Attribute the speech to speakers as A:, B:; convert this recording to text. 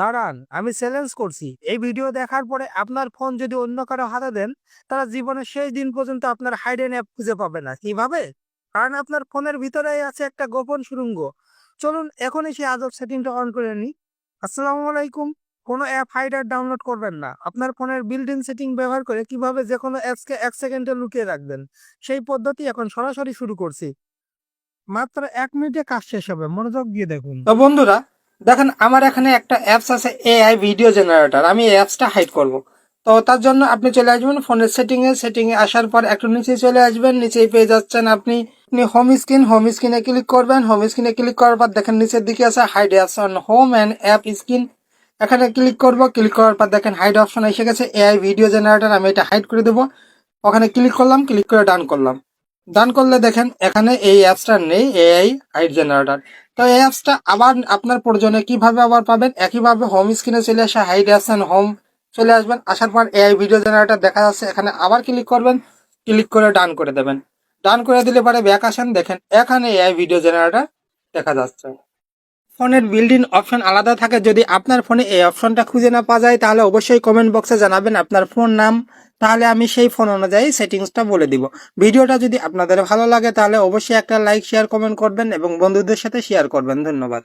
A: দাঁড়ান, আমি চ্যালেঞ্জ করছি। এই ভিডিও দেখার পরে আপনার ফোন যদি অন্য কারও হাতে দেন, তারা জীবনের শেষ দিন পর্যন্ত আপনার হাইডেন অ্যাপ খুঁজে পাবে না। কীভাবে? কারণ আপনার ফোনের ভিতরেই আছে একটা গোপন সুড়ঙ্গ। চলুন, এখনই সেই আজব সেটিংটা অন করে নিই আসসালামু আলাইকুম। কোনো অ্যাপ হাইডার ডাউনলোড করবেন না। আপনার ফোনের বিল্ডিং সেটিং ব্যবহার করে কীভাবে যে কোনো অ্যাপসকে এক সেকেন্ডে লুকিয়ে রাখবেন, সেই পদ্ধতি এখন সরাসরি শুরু করছি। মাত্র এক মিনিটে কাজ শেষ হবে। মনোযোগ দিয়ে দেখুন।
B: তো বন্ধুরা দেখেন, আমার এখানে একটা অ্যাপস আছে এআই ভিডিও জেনারেটর আমি অ্যাপসটা হাইড করব। তো তার জন্য আপনি চলে আসবেন ফোনের সেটিং এ। সেটিং এ আসার পর একটু নিচে চলে আসবেন। নিচেই পেয়ে যাচ্ছেন আপনি। আপনি হোম স্ক্রিন হোম স্ক্রিনে ক্লিক করবেন। হোম স্ক্রিনে ক্লিক করার পর দেখেন নিচের দিকে আছে hide apps on home and app screen এখানে ক্লিক করব। ক্লিক করার পর দেখেন হাইড অপশন এসে গেছে এআই ভিডিও জেনারেটর আমি এটা হাইড করে দেবো। ওখানে ক্লিক করলাম। ক্লিক করে ডান করলাম। ডান করলে দেখেন, এখানে এই অ্যাপসটা নেই এআই হাইট জেনারেটর তো এই অ্যাপসটা আবার আপনার প্রয়োজনে কীভাবে আবার পাবেন? একইভাবে হোম স্ক্রিনে চলে আসে হাইট অ্যাপস অ্যান্ড হোম চলে আসবেন। আসার পর এআই ভিডিও জেনারেটর দেখা যাচ্ছে, এখানে আবার ক্লিক করবেন। ক্লিক করে ডান করে দেবেন। ডান করে দিলে পরে ব্যাক আসেন, দেখেন এখানে এআই ভিডিও জেনারেটর দেখা যাচ্ছে। ফোনের বিল্ডিং অপশন আলাদা থাকে, যদি আপনার ফোনে এই অপশনটা খুঁজে না পাওয়া যায়, তাহলে অবশ্যই কমেন্ট বক্সে জানাবেন আপনার ফোন নাম। তাহলে আমি সেই ফোন অনুযায়ী সেটিংসটা বলে দিব। ভিডিওটা যদি আপনাদের ভালো লাগে, তাহলে অবশ্যই একটা লাইক শেয়ার কমেন্ট করবেন এবং বন্ধুদের সাথে শেয়ার করবেন। ধন্যবাদ।